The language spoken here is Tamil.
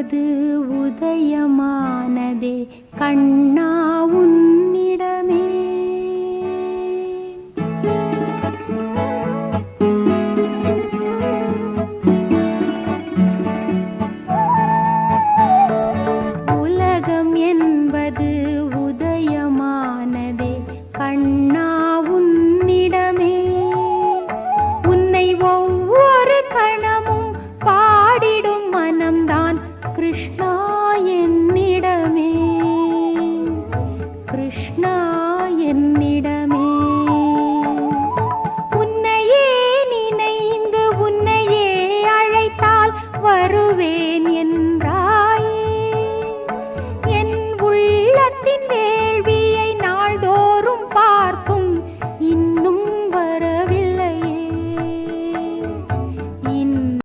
அது உதயமானதே கண்ணா உன்னிடமே. உலகம் என்பது கிருஷ்ணா என்னிடமே. கிருஷ்ணா என்னிடமே. உன்னையே நினைந்து உன்னையே அழைத்தால் வருவேன் என்